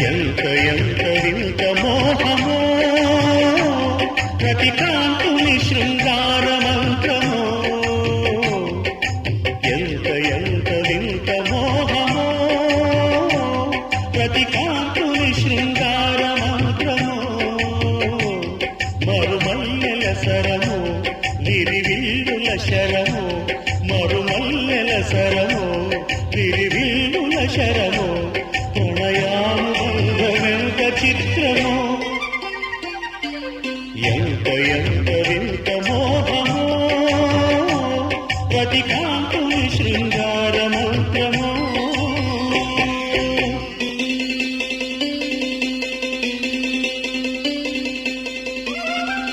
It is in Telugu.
ఎంత ఎంత వింత మోహమో ప్రతి శృంగార మంత్రమో. ఎంత ఎంత వింత మోహమో ప్రతి శృంగార మంత్రమో. మరుమల్లెల సరమో తిరివిల్లుల శరము మరుమల్లెల శరము తిరివిల్లుల శరము ప్రణయానుబంధమెంత చిత్రము. ఎంత ఎంత వింత మోహమో ప్రతి